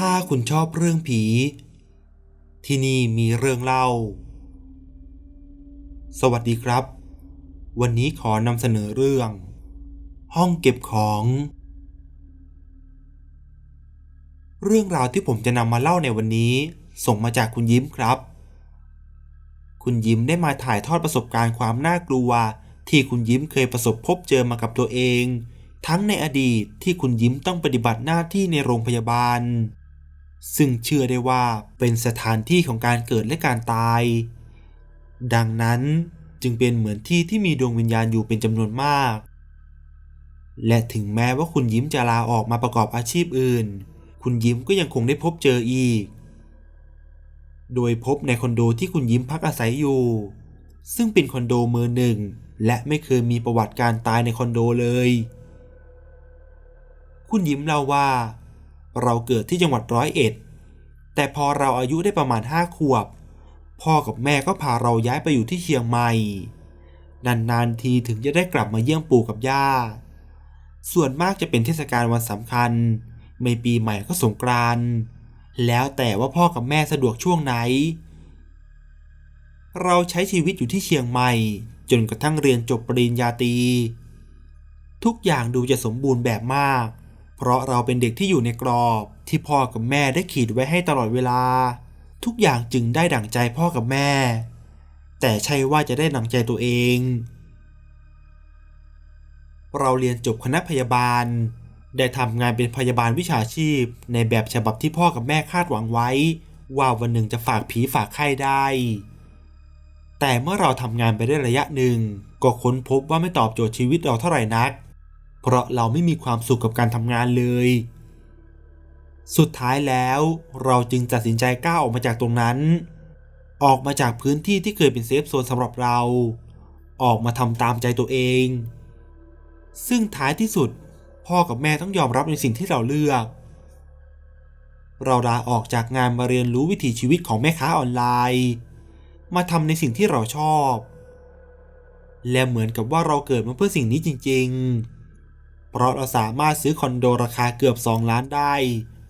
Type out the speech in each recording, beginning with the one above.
ถ้าคุณชอบเรื่องผี ที่นี่มีเรื่องเล่า สวัสดีครับ วันนี้ขอนำเสนอเรื่อง ห้องเก็บของ เรื่องราวที่ผมจะนำมาเล่าในวันนี้ ส่งมาจากคุณยิ้มครับ คุณยิ้มได้มาถ่ายทอดประสบการณ์ความน่ากลัว ที่คุณยิ้มเคยประสบพบเจอมากับตัวเองทั้งในอดีตที่คุณยิ้มต้องปฏิบัติหน้าที่ในโรงพยาบาล ซึ่งเชื่อได้ว่าเป็นสถานที่ของการเกิดและการตาย ดังนั้นจึงเป็นเหมือนที่ที่มีดวงวิญญาณอยู่เป็นจำนวนมาก และถึงแม้ว่าคุณยิ้มจะลาออกมาประกอบอาชีพอื่น คุณยิ้มก็ยังคงได้พบเจออีก โดยพบในคอนโดที่คุณยิ้มพักอาศัยอยู่ ซึ่งเป็นคอนโดมือหนึ่ง และไม่เคยมีประวัติการตายในคอนโดเลย คุณยิ้มเล่าว่า เราเกิดที่จังหวัดร้อยเอ็ด แต่พอเราอายุได้ประมาณห้าขวบ พ่อกับแม่ก็พาเราย้ายไปอยู่ที่เชียงใหม่ นานๆทีถึงจะได้กลับมาเยี่ยมปู่กับย่า ส่วนมากจะเป็นเทศกาลวันสำคัญไม่ปีใหม่ก็สงกรานต์แล้วแต่ว่าพ่อกับแม่สะดวกช่วงไหน เราใช้ชีวิตอยู่ที่เชียงใหม่ จนกระทั่งเรียนจบปริญญาตรีทุกอย่างดูจะสมบูรณ์แบบมาก เพราะเราเป็นเด็กที่อยู่ในกรอบ ที่พ่อกับแม่ได้ขีดไว้ให้ตลอดเวลา ทุกอย่างจึงได้ดั่งใจพ่อกับแม่ แต่ใช่ว่าจะได้ดั่งใจตัวเอง เราเรียนจบคณะพยาบาล ได้ทำงานเป็นพยาบาลวิชาชีพ ในแบบฉบับที่พ่อกับแม่คาดหวังไว้ ว่าวันหนึ่งจะฝากผีฝากไข้ได้ แต่เมื่อเราทำงานไปได้ระยะหนึ่งก็ค้นพบว่าไม่ตอบโจทย์ชีวิตเราเท่าไหร่นัก เพราะเราไม่มีความสุขกับการทำงานเลย สุดท้ายแล้วเราจึงตัดสินใจก้าวออกมาจากตรงนั้น ออกมาจากพื้นที่ที่เคยเป็นเซฟโซนสำหรับเรา ออกมาทำตามใจตัวเอง ซึ่งท้ายที่สุดพ่อกับแม่ต้องยอมรับในสิ่งที่เราเลือก เราลาออกจากงานมาเรียนรู้วิถีชีวิตของแม่ค้าออนไลน์ มาทำในสิ่งที่เราชอบ และเหมือนกับว่าเราเกิดมาเพื่อสิ่งนี้จริง ๆ เพราะเราสามารถซื้อคอนโดราคาเกือบ 2 ล้านได้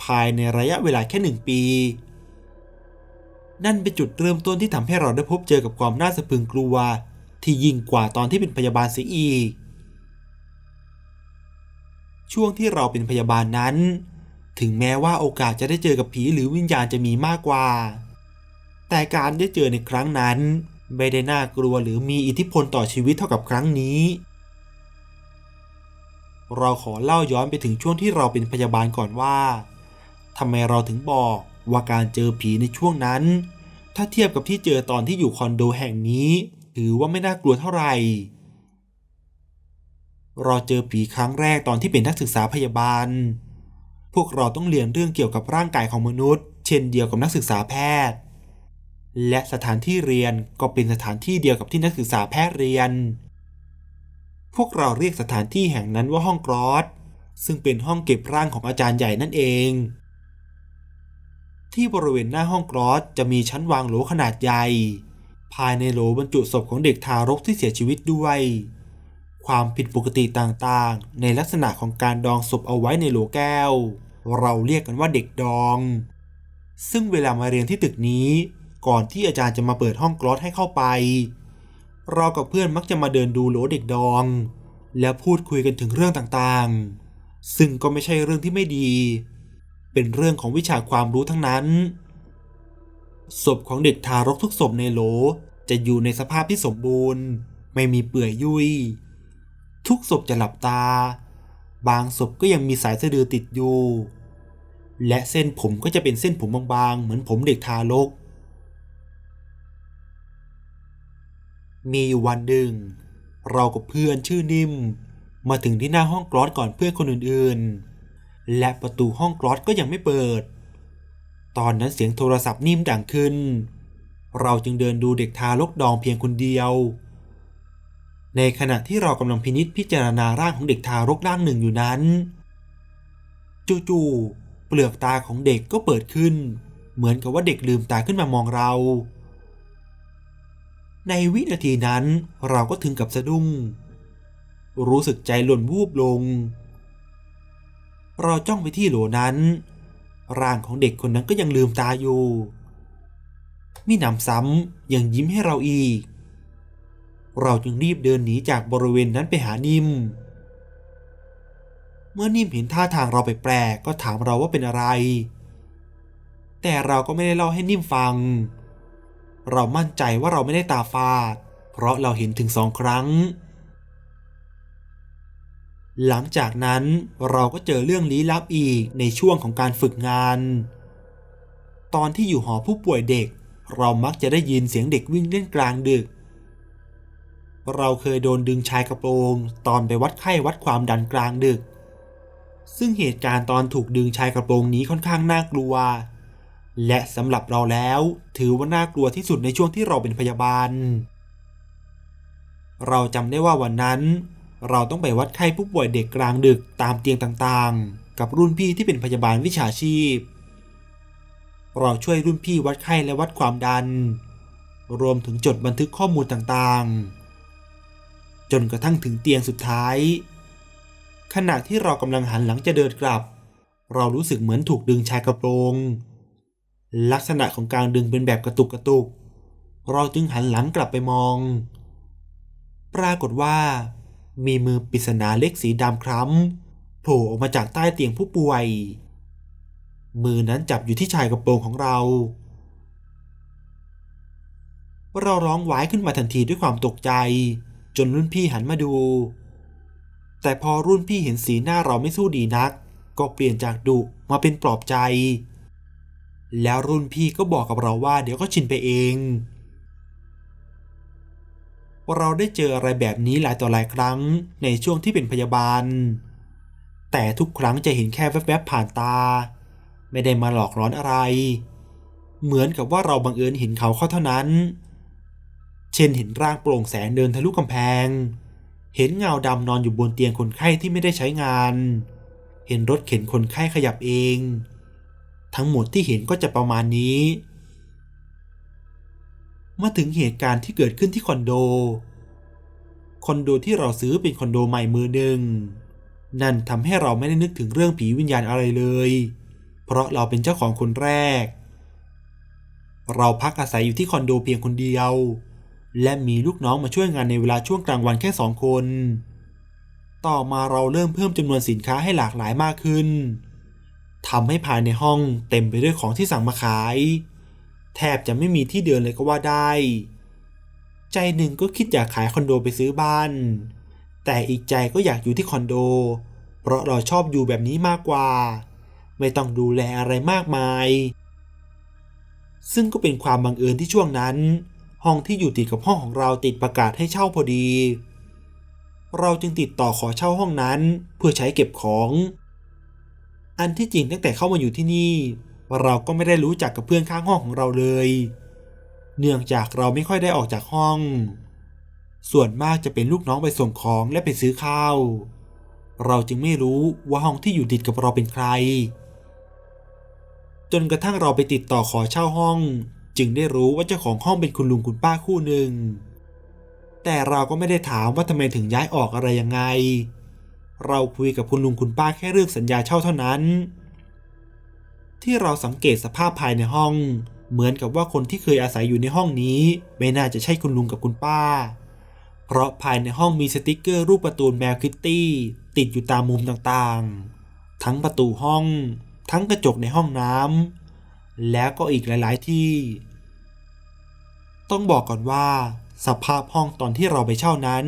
ภายในระยะเวลาแค่หนึ่งปี นั่นเป็นจุดเริ่มต้นที่ทำให้เราได้พบเจอกับความน่าสะพรึงกลัว ที่ยิ่งกว่าตอนที่เป็นพยาบาลเสียอีก ช่วงที่เราเป็นพยาบาลนั้น ถึงแม้ว่าโอกาสจะได้เจอกับผีหรือวิญญาณจะมีมากกว่า แต่การได้เจอในครั้งนั้น ไม่ได้น่ากลัวหรือมีอิทธิพลต่อชีวิตเท่ากับครั้งนี้ เราขอเล่าย้อนไปถึงช่วงที่เราเป็นพยาบาลก่อนว่าทำไมเราถึงบอกว่าการเจอผีในช่วงนั้น ถ้าเทียบกับที่เจอตอนที่อยู่คอนโดแห่งนี้ ถือว่าไม่น่ากลัวเท่าไหร่ เราเจอผีครั้งแรกตอนที่เป็นนักศึกษาพยาบาล พวกเราต้องเรียนเรื่องเกี่ยวกับร่างกายของมนุษย์ เช่นเดียวกับนักศึกษาแพทย์ และสถานที่เรียนก็เป็นสถานที่เดียวกับที่นักศึกษาแพทย์เรียน พวกเราเรียกสถานที่แห่งนั้นว่าห้องกรอสซึ่งเป็นห้องเก็บร่างของอาจารย์ใหญ่นั่นเอง ที่บริเวณหน้าห้องกรอสจะมีชั้นวางโหลขนาดใหญ่ ภายในโหลบรรจุศพของเด็กทารกที่เสียชีวิตด้วย ความผิดปกติต่างๆ ในลักษณะของการดองศพเอาไว้ในโหลแก้ว เราเรียกกันว่าเด็กดอง ซึ่งเวลามาเรียนที่ตึกนี้ ก่อนที่อาจารย์จะมาเปิดห้องกรอสให้เข้าไป เรากับเพื่อนมักจะมาเดินดูโหลเด็กดอง และพูดคุยกันถึงเรื่องต่างๆ ซึ่งก็ไม่ใช่เรื่องที่ไม่ดี เป็นเรื่องของวิชาความรู้ทั้งนั้น ศพของเด็กทารกทุกศพในโหลจะอยู่ในสภาพที่สมบูรณ์ ไม่มีเปื่อยยุย ทุกศพจะหลับตา บางศพก็ยังมีสายสะดือติดอยู่ และเส้นผมก็จะเป็นเส้นผมบางๆ เหมือนผมเด็กทารก มีอยู่วันหนึ่ง เรากับเพื่อนชื่อนิ่ม มาถึงที่หน้าห้องกรอสก่อนเพื่อนคนอื่นๆ และประตูห้องกรอสก็ยังไม่เปิด ตอนนั้นเสียงโทรศัพท์นิ่มดังขึ้น เราจึงเดินดูเด็กทารกดองเพียงคนเดียว ในขณะที่เรากำลังพินิจพิจารณาร่างของเด็กทารกร่างหนึ่งอยู่นั้น จู่ๆเปลือกตาของเด็กก็เปิดขึ้น เหมือนกับว่าเด็กลืมตาขึ้นมามองเรา ในวินาทีนั้นเราก็ถึงกับสะดุ้ง รู้สึกใจหล่นวูบลง เราจ้องไปที่โหลนั้น ร่างของเด็กคนนั้นก็ยังลืมตาอยู่มิหนำซ้ำยังยิ้มให้เราอีก เราจึงรีบเดินหนีจากบริเวณนั้นไปหานิมเมื่อนิ่มเห็นท่าทางเราไปแปลกๆก็ถามเราว่าเป็นอะไร แต่เราก็ไม่ได้เล่าให้นิ่มฟังเเรามั่นใจว่าเราไม่ได้ตาฟาด เพราะเราเห็นถึงสองครั้ง หลังจากนั้นเราก็เจอเรื่องลี้ลับอีกในช่วงของการฝึกงาน ตอนที่อยู่หอผู้ป่วยเด็ก เรามักจะได้ยินเสียงเด็กวิ่งเล่นกลางดึก เราเคยโดนดึงชายกระโปรงตอนไปวัดไข้วัดความดันกลางดึกซึ่งเหตุการณ์ตอนถูกดึงชายกระโปรงนี้ค่อนข้างน่ากลัว และสำหรับเราแล้ว ถือว่าน่ากลัวที่สุดในช่วงที่เราเป็นพยาบาล เราจำได้ว่าวันนั้น เราต้องไปวัดไข้ผู้ป่วยเด็กกลางดึกตามเตียงต่างๆ กับรุ่นพี่ที่เป็นพยาบาลวิชาชีพ เราช่วยรุ่นพี่วัดไข้และวัดความดัน รวมถึงจดบันทึกข้อมูลต่างๆ จนกระทั่งถึงเตียงสุดท้าย ขณะที่เรากำลังหันหลังจะเดินกลับ เรารู้สึกเหมือนถูกดึงชายกระโปรง ลักษณะของการดึงเป็นแบบกระตุกกระตุก เราจึงหันหลังกลับไปมอง ปรากฏว่า มีมือปริศนาเล็กสีดำคล้ำโผล่ออกมาจากใต้เตียงผู้ป่วย มือนั้นจับอยู่ที่ชายกระโปรงของเรา เราร้องหวายขึ้นมาทันทีด้วยความตกใจ จนรุ่นพี่หันมาดู แต่พอรุ่นพี่เห็นสีหน้าเราไม่สู้ดีนัก ก็เปลี่ยนจากดุมาเป็นปลอบใจ แล้วรุ่นพี่ก็บอกกับเราว่าเดี๋ยวก็ชินไปเอง เราได้เจออะไรแบบนี้หลายต่อหลายครั้งในช่วงที่เป็นพยาบาล แต่ทุกครั้งจะเห็นแค่แวบๆผ่านตา ไม่ได้มาหลอกร้อนอะไร เหมือนกับว่าเราบังเอิญเห็นเขาเข้าเท่านั้น เช่นเห็นร่างโปร่งแสงเดินทะลุกำแพง เห็นเงาดำนอนอยู่บนเตียงคนไข้ที่ไม่ได้ใช้งาน เห็นรถเข็นคนไข้ขยับเอง ทั้งหมดที่เห็นก็จะประมาณนี้มาถึงเหตุการณ์ที่เกิดขึ้นที่คอนโด คอนโดที่เราซื้อเป็นคอนโดใหม่มือหนึ่ง นั่นทำให้เราไม่ได้นึกถึงเรื่องผีวิญญาณอะไรเลย เพราะเราเป็นเจ้าของคนแรก เราพักอาศัยอยู่ที่คอนโดเพียงคนเดียว และมีลูกน้องมาช่วยงานในเวลาช่วงกลางวันแค่สองคน ต่อมาเราเริ่มเพิ่มจำนวนสินค้าให้หลากหลายมากขึ้น ทำให้ภายในห้องเต็มไปด้วยของที่สั่งมาขาย แทบจะไม่มีที่เดินเลยก็ว่าได้ ใจหนึ่งก็คิดอยากขายคอนโดไปซื้อบ้าน แต่อีกใจก็อยากอยู่ที่คอนโด เพราะเราชอบอยู่แบบนี้มากกว่า ไม่ต้องดูแลอะไรมากมาย ซึ่งก็เป็นความบังเอิญที่ช่วงนั้น ห้องที่อยู่ติดกับห้องของเราติดประกาศให้เช่าพอดี เราจึงติดต่อขอเช่าห้องนั้นเพื่อใช้เก็บของ อันที่จริงตั้งแต่เข้ามาอยู่ที่นี่ เราก็ไม่ได้รู้จักกับเพื่อนข้างห้องของเราเลย เนื่องจากเราไม่ค่อยได้ออกจากห้อง ส่วนมากจะเป็นลูกน้องไปส่งของและไปซื้อข้าว เราจึงไม่รู้ว่าห้องที่อยู่ติดกับเราเป็นใคร จนกระทั่งเราไปติดต่อขอเช่าห้อง จึงได้รู้ว่าเจ้าของห้องเป็นคุณลุงคุณป้าคู่หนึ่งแต่เราก็ไม่ได้ถามว่าทำไมถึงย้ายออกอะไรยังไง เราคุยกับคุณลุงคุณป้าแค่เรื่องสัญญาเช่าเท่านั้น ที่เราสังเกตสภาพภายในห้อง เหมือนกับว่าคนที่เคยอาศัยอยู่ในห้องนี้ ไม่น่าจะใช่คุณลุงกับคุณป้า เพราะภายในห้องมีสติกเกอร์รูปการ์ตูแมวคิตตี้ ติดอยู่ตามมุมต่างๆ ทั้งประตูห้อง ทั้งกระจกในห้องน้ำแล้วก็อีกหลายๆที่ ต้องบอกก่อนว่า สภาพห้องตอนที่เราไปเช่านั้น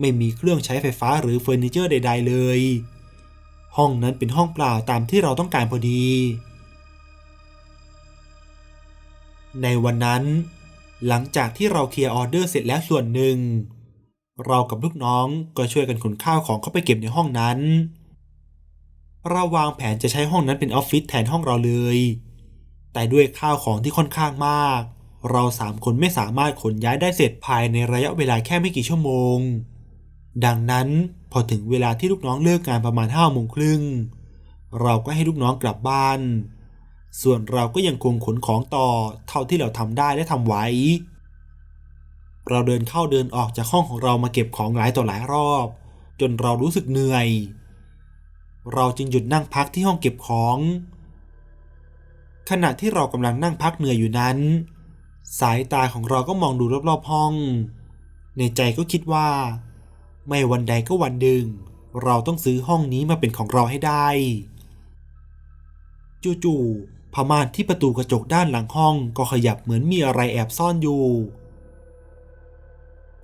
ไม่มีเครื่องใช้ไฟฟ้าหรือเฟอร์นิเจอร์ใด ๆ เลย ห้องนั้นเป็นห้องเปล่าตามที่เราต้องการพอดี ในวันนั้น หลังจากที่เราเคลียร์ออเดอร์เสร็จแล้วส่วนหนึ่ง เรากับลูกน้องก็ช่วยกันขนข้าวของเข้าไปเก็บในห้องนั้น เราวางแผนจะใช้ห้องนั้นเป็นออฟฟิศแทนห้องเราเลย แต่ด้วยข้าวของที่ค่อนข้างมากเราสามคนไม่สามารถขนย้ายได้เสร็จภายในระยะเวลาแค่ไม่กี่ชั่วโมง ดังนั้นพอถึงเวลาที่ลูกน้องเลิกงานประมาณห้าโมงครึ่งเราก็ให้ลูกน้องกลับบ้าน ส่วนเราก็ยังคงขนของต่อเท่าที่เราทำได้และทำไว้ เราเดินเข้าเดินออกจากห้องของเรามาเก็บของหลายต่อหลายรอบ จนเรารู้สึกเหนื่อย เราจึงหยุดนั่งพักที่ห้องเก็บของ ขณะที่เรากำลังนั่งพักเหนื่อยอยู่นั้น สายตาของเราก็มองดูรอบๆห้อง ในใจก็คิดว่า ไม่วันใดก็วันหนึ่ง เราต้องซื้อห้องนี้มาเป็นของเราให้ได้ จู่ๆผ้าม่านที่ประตูกระจกด้านหลังห้องก็ขยับเหมือนมีอะไรแอบซ่อนอยู่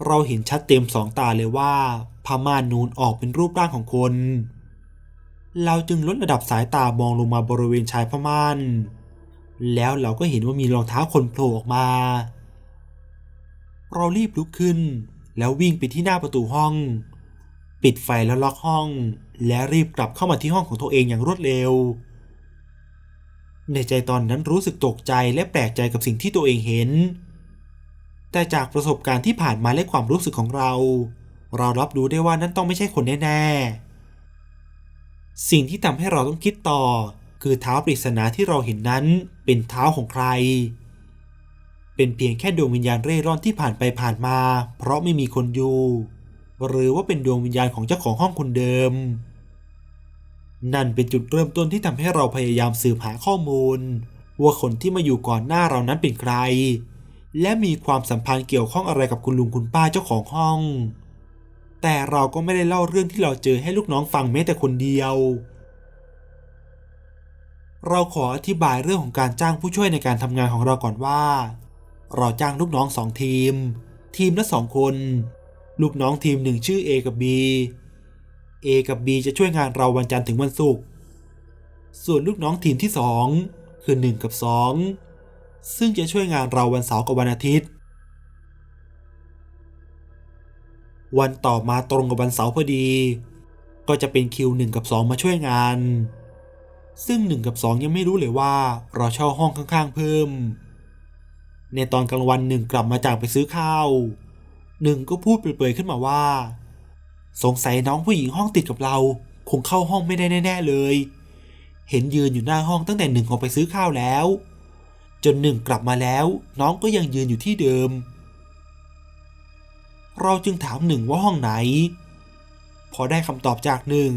เราเห็นชัดเต็มสองตาเลยว่าผ้าม่านนูนออกเป็นรูปร่างของคน เราจึงลดระดับสายตามองลงมาบริเวณชายผ้าม่าน แล้วเราก็เห็นว่ามีรองเท้าคนโผล่ออกมา เรารีบลุกขึ้น แล้ววิ่งไปที่หน้าประตูห้อง ปิดไฟแล้วล็อกห้อง และรีบกลับเข้ามาที่ห้องของตัวเองอย่างรวดเร็ว ในใจตอนนั้นรู้สึกตกใจและแปลกใจกับสิ่งที่ตัวเองเห็น แต่จากประสบการณ์ที่ผ่านมาและความรู้สึกของเรา เรารับรู้ได้ว่านั่นต้องไม่ใช่คนแน่ๆ สิ่งที่ทำให้เราต้องคิดต่อ คือเท้าปริศนาที่เราเห็นนั้นเป็นเท้าของใคร เป็นเพียงแค่ดวงวิญญาณเร่ร่อนที่ผ่านไปผ่านมา เพราะไม่มีคนอยู่ หรือว่าเป็นดวงวิญญาณของเจ้าของห้องคนเดิม นั่นเป็นจุดเริ่มต้นที่ทำให้เราพยายามสืบหาข้อมูล ว่าคนที่มาอยู่ก่อนหน้าเรานั้นเป็นใคร และมีความสัมพันธ์เกี่ยวข้องอะไรกับคุณลุงคุณป้าเจ้าของห้อง แต่เราก็ไม่ได้เล่าเรื่องที่เราเจอให้ลูกน้องฟังแม้แต่คนเดียวเราขออธิบายเรื่องของการจ้างผู้ช่วยในการทำงานของเราก่อนว่า เราจ้างลูกน้องสองทีม ทีมละสองคน ลูกน้องทีมหนึ่งชื่อ A กับ B A กับ B จะช่วยงานเราวันจันทร์ถึงวันศุกร์ ส่วนลูกน้องทีมที่2คือ 1 กับ 2 ซึ่งจะช่วยงานเราวันเสาร์กับวันอาทิตย์ วันต่อมาตรงกับวันเสาร์พอดี ก็จะเป็นคิว1กับ 2 มาช่วยงาน ซึ่ง 1 กับ 2 ยังไม่รู้เลยว่าเราเช่าห้องข้างๆเพิ่ม ในตอนกลางวันหนึ่งกลับมาจากไปซื้อข้าว หนึ่งก็พูดเปรยๆขึ้นมาว่า สงสัยน้องผู้หญิงห้องติดกับเรา คงเข้าห้องไม่ได้แน่ ๆ เลย เห็นยืนอยู่หน้าห้องตั้งแต่หนึ่งออกไปซื้อข้าวแล้ว จนหนึ่งกลับมาแล้ว น้องก็ยังยืนอยู่ที่เดิม เราจึงถามหนึ่งว่าห้องไหน พอได้คำตอบจากหนึ่ง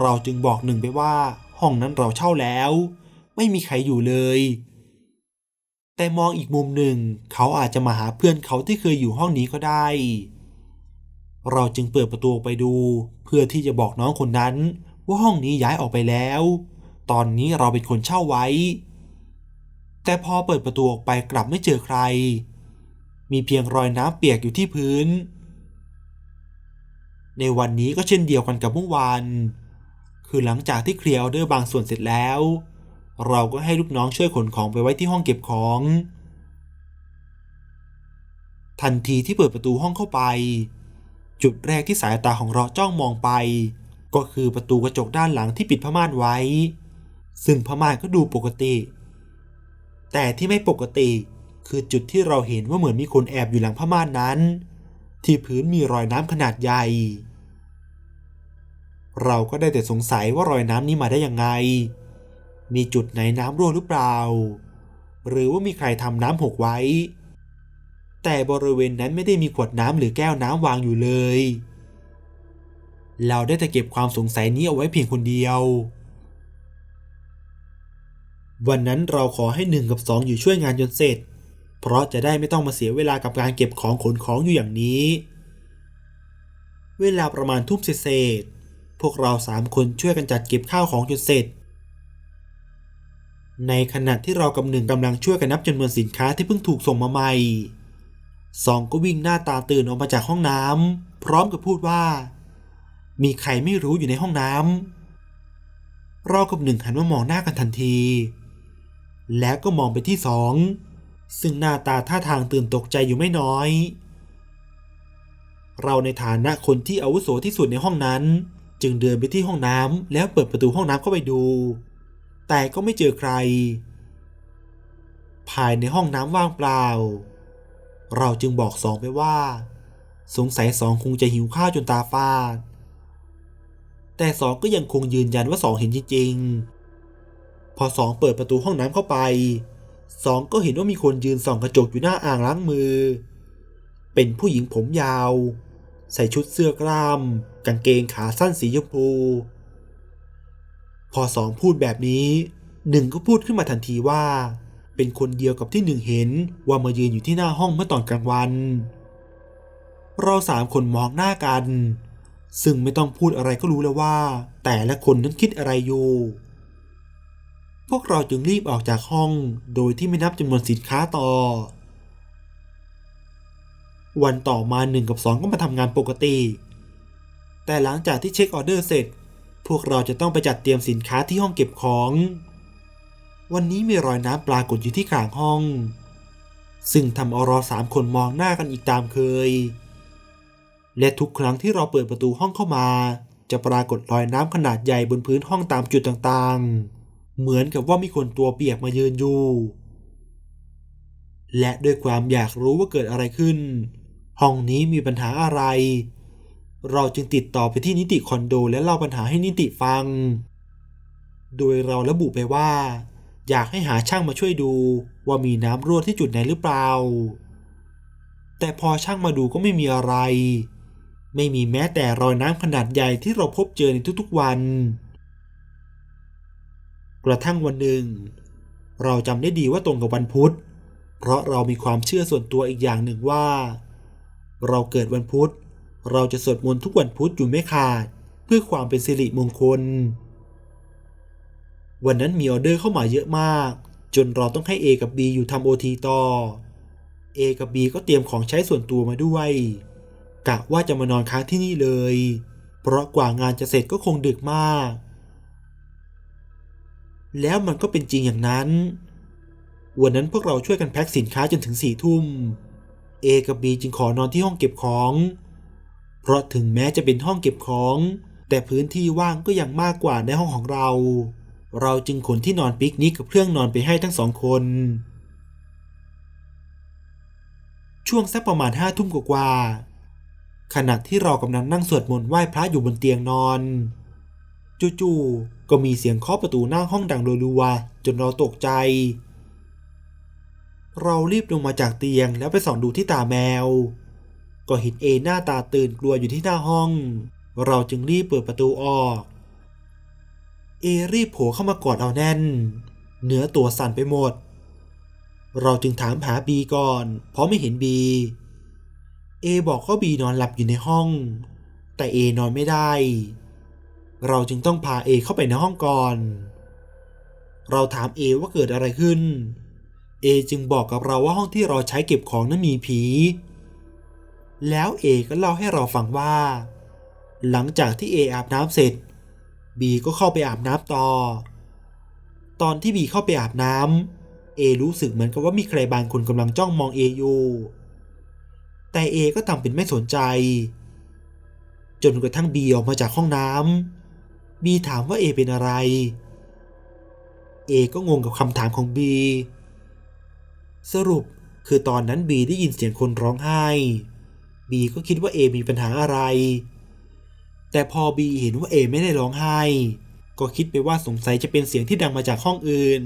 เราจึงบอกหนึ่งไปว่า ห้องนั้นเราเช่าแล้ว ไม่มีใครอยู่เลย แต่มองอีกมุมหนึ่ง เขาอาจจะมาหาเพื่อนเขาที่เคยอยู่ห้องนี้ก็ได้ เราจึงเปิดประตูออกไปดู เพื่อที่จะบอกน้องคนนั้น ว่าห้องนี้ย้ายออกไปแล้ว ตอนนี้เราเป็นคนเช่าไว้ แต่พอเปิดประตูออกไปกลับไม่เจอใคร มีเพียงรอยน้ำเปียกอยู่ที่พื้น ในวันนี้ก็เช่นเดียวกันกับเมื่อวานคือหลังจากที่เคลียร์ออเดอร์บางส่วนเสร็จแล้ว เราก็ให้ลูกน้องช่วยขนของไปไว้ที่ห้องเก็บของ ทันทีที่เปิดประตูห้องเข้าไป จุดแรกที่สายตาของเราจ้องมองไป ก็คือประตูกระจกด้านหลังที่ปิดผ้าม่านไว้ ซึ่งผ้าม่านก็ดูปกติ แต่ที่ไม่ปกติคือจุดที่เราเห็นว่าเหมือนมีคนแอบอยู่หลังผ้าม่านนั้น ที่พื้นมีรอยน้ำขนาดใหญ่ เราก็ได้แต่สงสัยว่ารอยน้ำนี้มาได้ยังไง มีจุดไหนน้ำรั่วหรือเปล่า หรือว่ามีใครทำน้ำหกไว้ แต่บริเวณนั้นไม่ได้มีขวดน้ำหรือแก้วน้ำวางอยู่เลย เราได้แต่เก็บความสงสัยนี้เอาไว้เพียงคนเดียว วันนั้นเราขอให้หนึ่งกับสองอยู่ช่วยงานจนเสร็จ เพราะจะได้ไม่ต้องมาเสียเวลากับการเก็บของขนของอยู่อย่างนี้ เวลาประมาณทุ่มเศษพวกเราสามคนช่วยกันจัดเก็บข้าวของจนเสร็จ ในขณะที่เรากับหนึ่งกำลังช่วยกันนับจำนวนสินค้าที่เพิ่งถูกส่งมาใหม่สองก็วิ่งหน้าตาตื่นออกมาจากห้องน้ำพร้อมกับพูดว่า มีใครไม่รู้อยู่ในห้องน้ำเรากับหนึ่งหันมามองหน้ากันทันที แล้วก็มองไปที่สองซึ่งหน้าตาท่าทางตื่นตกใจอยู่ไม่น้อย เราในฐานะคนที่อาวุโสที่สุดในห้องนั้น จึงเดินไปที่ห้องน้ำแล้วเปิดประตูห้องน้ำเข้าไปดู แต่ก็ไม่เจอใคร ภายในห้องน้ำว่างเปล่า เราจึงบอกสองไปว่า สงสัยสองคงจะหิวข้าวจนตาฟาด แต่สองก็ยังคงยืนยันว่าสองเห็นจริงๆ พอสองเปิดประตูห้องน้ำเข้าไปสองก็เห็นว่ามีคนยืนส่องกระจกอยู่หน้าอ่างล้างมือ เป็นผู้หญิงผมยาว ใส่ชุดเสื้อกล้าม กางเกงขาสั้นสีชมพู พอสองพูดแบบนี้หนึ่งก็พูดขึ้นมาทันทีว่า เป็นคนเดียวกับที่หนึ่งเห็นว่ามายืนอยู่ที่หน้าห้องเมื่อตอนกลางวัน เราสามคนมองหน้ากัน ซึ่งไม่ต้องพูดอะไรก็รู้แล้วว่า แต่ละคนนั้นคิดอะไรอยู่ พวกเราจึงรีบออกจากห้องโดยที่ไม่นับจำนวนสินค้าต่อ วันต่อมาหนึ่งกับสองก็มาทำงานปกติ แต่หลังจากที่เช็คออเดอร์เสร็จ พวกเราจะต้องไปจัดเตรียมสินค้าที่ห้องเก็บของ วันนี้มีรอยน้ำปรากฏอยู่ที่กลางห้อง ซึ่งทำเอาเราสามคนมองหน้ากันอีกตามเคย และทุกครั้งที่เราเปิดประตูห้องเข้ามา จะปรากฏรอยน้ำขนาดใหญ่บนพื้นห้องตามจุดต่างๆ เหมือนกับว่ามีคนตัวเปียกมายืนอยู่ และด้วยความอยากรู้ว่าเกิดอะไรขึ้น ห้องนี้มีปัญหาอะไร เราจึงติดต่อไปที่นิติคอนโด และเล่าปัญหาให้นิติฟัง โดยเราระบุไปว่า อยากให้หาช่างมาช่วยดูว่ามีน้ำรั่วที่จุดไหนหรือเปล่า แต่พอช่างมาดูก็ไม่มีอะไร ไม่มีแม้แต่รอยน้ำขนาดใหญ่ที่เราพบเจอในทุกๆวัน กระทั่งวันหนึ่ง เราจำได้ดีว่าตรงกับวันพุธ เพราะเรามีความเชื่อส่วนตัวอีกอย่างหนึ่งว่า เราเกิดวันพุธ เราจะสวดมนต์ทุกวันพุธอยู่ไม่ขาด เพื่อความเป็นสิริมงคล วันนั้นมีออเดอร์เข้ามาเยอะมาก จนเราต้องให้ A กับ B อยู่ทำโอทีต่อ A กับ B ก็เตรียมของใช้ส่วนตัวมาด้วย กะว่าจะมานอนค้างที่นี่เลย เพราะกว่างานจะเสร็จก็คงดึกมาก แล้วมันก็เป็นจริงอย่างนั้น วันนั้นพวกเราช่วยกันแพ็คสินค้าจนถึงสี่ทุ่ม A กับ B จึงขอนอนที่ห้องเก็บของ เพราะถึงแม้จะเป็นห้องเก็บของ แต่พื้นที่ว่างก็ยังมากกว่าในห้องของเรา เราจึงขนที่นอนปิกนิกกับเครื่องนอนไปให้ทั้งสองคน ช่วงสักประมาณห้าทุ่มกว่าขณะที่เรากำลังนั่งสวดมนต์ไหว้พระอยู่บนเตียงนอน จู่ๆก็มีเสียงเคาะประตูหน้าห้องดังรัวๆจนเราตกใจ เรารีบลงมาจากเตียงแล้วไปส่องดูที่ตาแมว ก็เห็นเอหน้าตาตื่นกลัวอยู่ที่หน้าห้อง เราจึงรีบเปิดประตูออก เอรีบโผล่เข้ามากอดเอาแน่น เหนือตัวสั่นไปหมด เราจึงถามหาบีก่อน เพราะไม่เห็นบี เอบอกว่าบีนอนหลับอยู่ในห้อง แต่เอนอนไม่ได้ เราจึงต้องพาเอเข้าไปในห้องก่อน เราถามเอว่าเกิดอะไรขึ้น เอจึงบอกกับเราว่าห้องที่เราใช้เก็บของนั้นมีผี แล้วเอก็เล่าให้เราฟังว่า หลังจากที่เออาบน้ำเสร็จบีก็เข้าไปอาบน้ำต่อ ตอนที่บีเข้าไปอาบน้ำเอรู้สึกเหมือนกับว่ามีใครบางคนกำลังจ้องมองเออยู่ แต่เอก็ทำเป็นไม่สนใจ จนกระทั่งบีออกมาจากห้องน้ำบีถามว่าเอเป็นอะไร เอก็งงกับคำถามของบี สรุปคือตอนนั้นบีได้ยินเสียงคนร้องไห้ บีก็คิดว่าเอมีปัญหาอะไร แต่พอบีเห็นว่าเอไม่ได้ร้องไห้ ก็คิดไปว่าสงสัยจะเป็นเสียงที่ดังมาจากห้องอื่น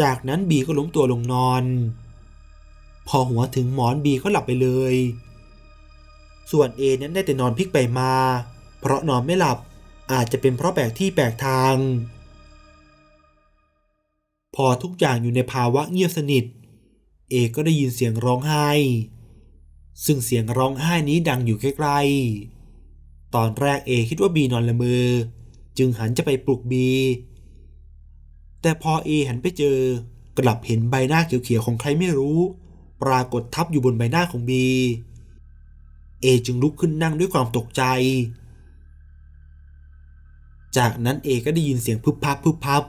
จากนั้นบีก็ล้มตัวลงนอน พอหัวถึงหมอนบีก็หลับไปเลย ส่วนเอนั้นได้แต่นอนพลิกไปมา เพราะนอนไม่หลับอาจจะเป็นเพราะแปลกที่แปลกทาง พอทุกอย่างอยู่ในภาวะเงียบสนิท เอก็ได้ยินเสียงร้องไห้ ซึ่งเสียงร้องไห้นี้ดังอยู่ใกล้ๆ ตอนแรกเอคิดว่าบีนอนละเมอ จึงหันจะไปปลุกบี แต่พอเอหันไปเจอ กลับเห็นใบหน้าเขียวๆของใครไม่รู้ ปรากฏทับอยู่บนใบหน้าของบี เอจึงลุกขึ้นนั่งด้วยความตกใจ จากนั้นเอก็ได้ยินเสียงพึบพับพึบพับ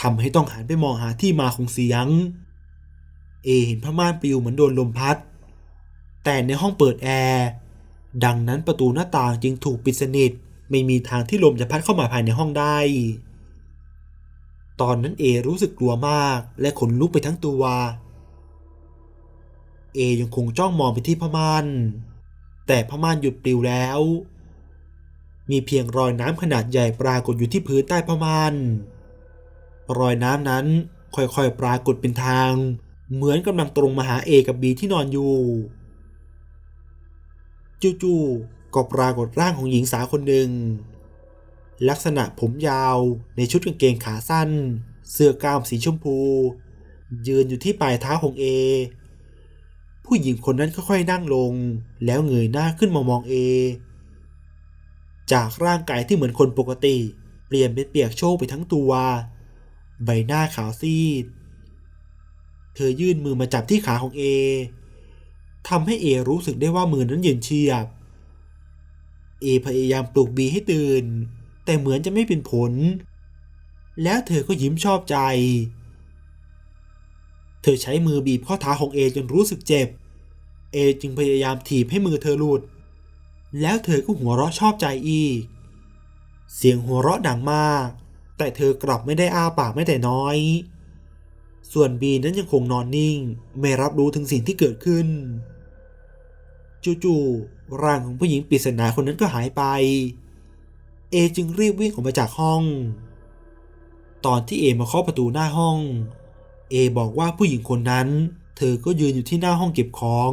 ทำให้ต้องหันไปมองหาที่มาของเสียง เอเห็นผ้าม่านปลิวเหมือนโดนลมพัด แต่ในห้องเปิดแอร์ดังนั้นประตูหน้าต่างจึงถูกปิดสนิท ไม่มีทางที่ลมจะพัดเข้ามาภายในห้องได้ ตอนนั้นเอรู้สึกกลัวมากและขนลุกไปทั้งตัว เอยังคงจ้องมองไปที่ผ้าม่านแต่ผ้าม่านหยุดปลิวแล้ว มีเพียงรอยน้ำขนาดใหญ่ปรากฏอยู่ที่พื้นใต้ผ้าม่านรอยน้ำนั้นค่อยๆปรากฏเป็นทาง เหมือนกำลังตรงมาหาเอกับบีที่นอนอยู่ จู่ๆก็ปรากฏร่างของหญิงสาวคนหนึ่ง ลักษณะผมยาวในชุดกางเกงขาสั้น เสื้อกล้ามสีชมพู ยืนอยู่ที่ปลายเท้าของเอผู้หญิงคนนั้นค่อยๆนั่งลง แล้วเงยหน้าขึ้นมามองเอ จากร่างกายที่เหมือนคนปกติ เปลี่ยนเป็นเปียกโชกไปทั้งตัว ใบหน้าขาวซีด ธอยื่นมือมาจับที่ขาของเอทำให้เอรู้สึกได้ว่ามือนั้นเย็นเฉียบ เอพยายามปลุกบีให้ตื่น แต่เหมือนจะไม่เป็นผล แล้วเธอก็ยิ้มชอบใจ เธอใช้มือบีบข้อเท้าของเอจนรู้สึกเจ็บ เอจึงพยายามถีบให้มือเธอหลุด แล้วเธอก็หัวเราะชอบใจอีก เสียงหัวเราะดังมาก แต่เธอกลับไม่ได้อ้าปากแม้แต่น้อย ส่วนบีนั้นยังคงนอนนิ่ง ไม่รับรู้ถึงสิ่งที่เกิดขึ้น จู่ๆร่างของผู้หญิงปริศนาคนนั้นก็หายไป เอจึงรีบวิ่งออกมาจากห้อง ตอนที่เอมาเคาะประตูหน้าห้อง เอบอกว่าผู้หญิงคนนั้น เธอก็ยืนอยู่ที่หน้าห้องเก็บของ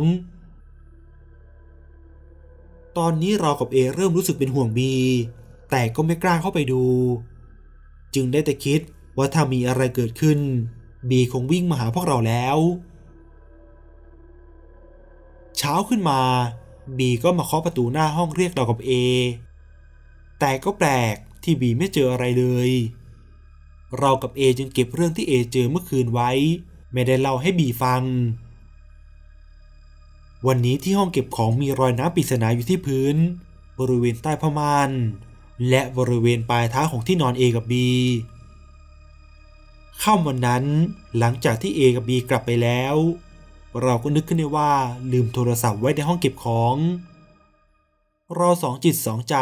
ตอนนี้เรากับเอเริ่มรู้สึกเป็นห่วงบีแต่ก็ไม่กล้าเข้าไปดู จึงได้แต่คิดว่าถ้ามีอะไรเกิดขึ้น บีคงวิ่งมาหาพวกเราแล้ว เช้าขึ้นมาบีก็มาเคาะประตูหน้าห้องเรียกเรากับเอแต่ก็แปลกที่บีไม่เจออะไรเลย เรากับเอจึงเก็บเรื่องที่เอเจอเมื่อคืนไว้ ไม่ได้เล่าให้บีฟัง วันนี้ที่ห้องเก็บของมีรอยน้ำปริศนาอยู่ที่พื้น บริเวณใต้ผ้าม่านและบริเวณปลายเท้าของที่นอนเอกับบี ค่ำวันนั้นหลังจากที่เอกับบีกลับไปแล้ว เราก็นึกขึ้นได้ว่าลืมโทรศัพท์ไว้ในห้องเก็บของเราสองจิตสองใจ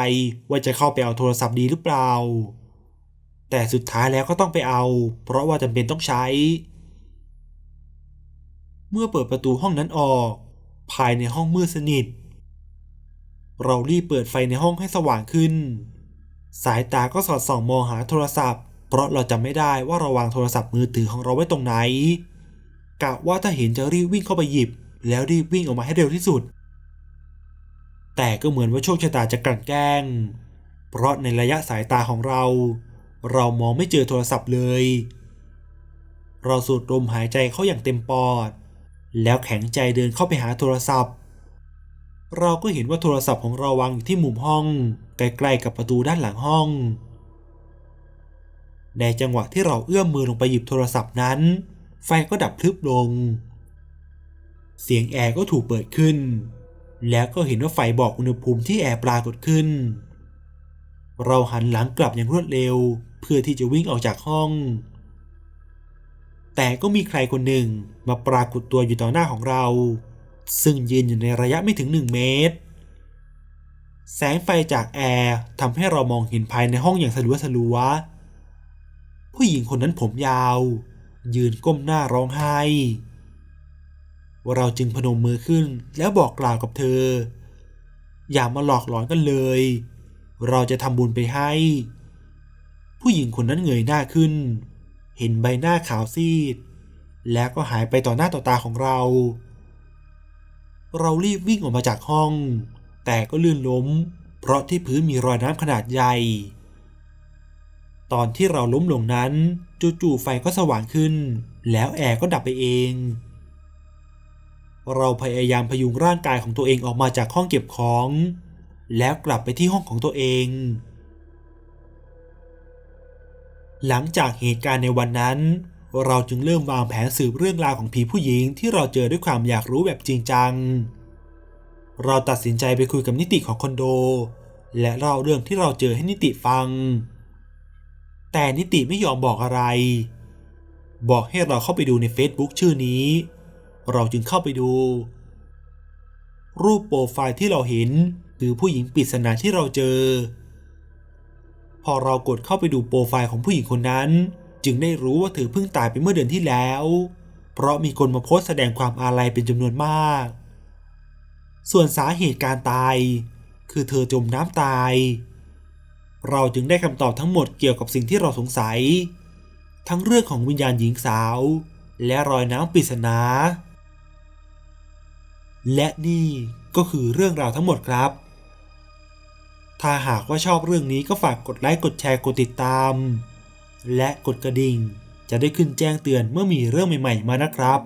ว่าจะเข้าไปเอาโทรศัพท์ดีหรือเปล่า แต่สุดท้ายแล้วก็ต้องไปเอา เพราะว่าจำเป็นต้องใช้ เมื่อเปิดประตูห้องนั้นออก ภายในห้องมืดสนิท เรารีบเปิดไฟในห้องให้สว่างขึ้น สายตาก็สอดส่องมองหาโทรศัพท์ ราะเราจำไม่ได้ว่าเราวางโทรศัพท์มือถือของเราไว้ตรงไหนกะว่าถ้าเห็นจะรีบวิ่งเข้าไปหยิบ แล้วรีบวิ่งออกมาให้เร็วที่สุด แต่ก็เหมือนว่าโชคชะตาจะกลั่นแกล้ง เพราะในระยะสายตาของเรา เรามองไม่เจอโทรศัพท์เลย เราสูดลมหายใจเข้าอย่างเต็มปอด แล้วแข็งใจเดินเข้าไปหาโทรศัพท์ เราก็เห็นว่าโทรศัพท์ของเราวางอยู่ที่มุมห้อง ใกล้ๆกับประตูด้านหลังห้อง ในจังหวะที่เราเอื้อมมือลงไปหยิบโทรศัพท์นั้น ไฟก็ดับพลึบลง เสียงแอร์ก็ถูกเปิดขึ้น แล้วก็เห็นว่าไฟบอกอุณหภูมิที่แอร์ปรากฏขึ้น เราหันหลังกลับอย่างรวดเร็ว เพื่อที่จะวิ่งออกจากห้อง แต่ก็มีใครคนหนึ่งมาปรากฏตัวอยู่ต่อหน้าของเรา ซึ่งยืนอยู่ในระยะไม่ถึงหนึ่งเมตรแสงไฟจากแอร์ทำให้เรามองเห็นภายในห้องอย่างสลัวสลัว ผู้หญิงคนนั้นผมยาว ยืนก้มหน้าร้องไห้เราจึงพนมมือขึ้นแล้วบอกกล่าวกับเธอ อย่ามาหลอกหลอนกันเลย เราจะทำบุญไปให้ ผู้หญิงคนนั้นเงยหน้าขึ้น เห็นใบหน้าขาวซีด แล้วก็หายไปต่อหน้าต่อตาของเรา เรารีบวิ่งออกมาจากห้อง แต่ก็ลื่นล้ม เพราะที่พื้นมีรอยน้ำขนาดใหญ่ ตอนที่เราล้มลงนั้น จู่ๆไฟก็สว่างขึ้น แล้วแอร์ก็ดับไปเอง เราพยายามพยุงร่างกายของตัวเองออกมาจากห้องเก็บของ แล้วกลับไปที่ห้องของตัวเอง หลังจากเหตุการณ์ในวันนั้น เราจึงเริ่มวางแผนสืบเรื่องราวของผีผู้หญิงที่เราเจอด้วยความอยากรู้แบบจริงจัง เราตัดสินใจไปคุยกับนิติของคอนโด และเล่าเรื่องที่เราเจอให้นิติฟัง แต่นิติไม่ยอมบอกอะไร บอกให้เราเข้าไปดูใน Facebook ชื่อนี้ เราจึงเข้าไปดู รูปโปรไฟล์ที่เราเห็นคือผู้หญิงปริศนาที่เราเจอ พอเรากดเข้าไปดูโปรไฟล์ของผู้หญิงคนนั้น จึงได้รู้ว่าเธอเพิ่งตายไปเมื่อเดือนที่แล้ว เพราะมีคนมาโพสต์แสดงความอาลัยเป็นจำนวนมาก ส่วนสาเหตุการตาย คือเธอจมน้ำตาย เราจึงได้คำตอบทั้งหมดเกี่ยวกับสิ่งที่เราสงสัย ทั้งเรื่องของวิญญาณหญิงสาว และรอยน้ำปริศนา และนี่ก็คือเรื่องราวทั้งหมดครับ ถ้าหากว่าชอบเรื่องนี้ก็ฝากกดไลค์กดแชร์กดติดตาม และกดกระดิ่ง จะได้ขึ้นแจ้งเตือนเมื่อมีเรื่องใหม่ ๆ มานะครับ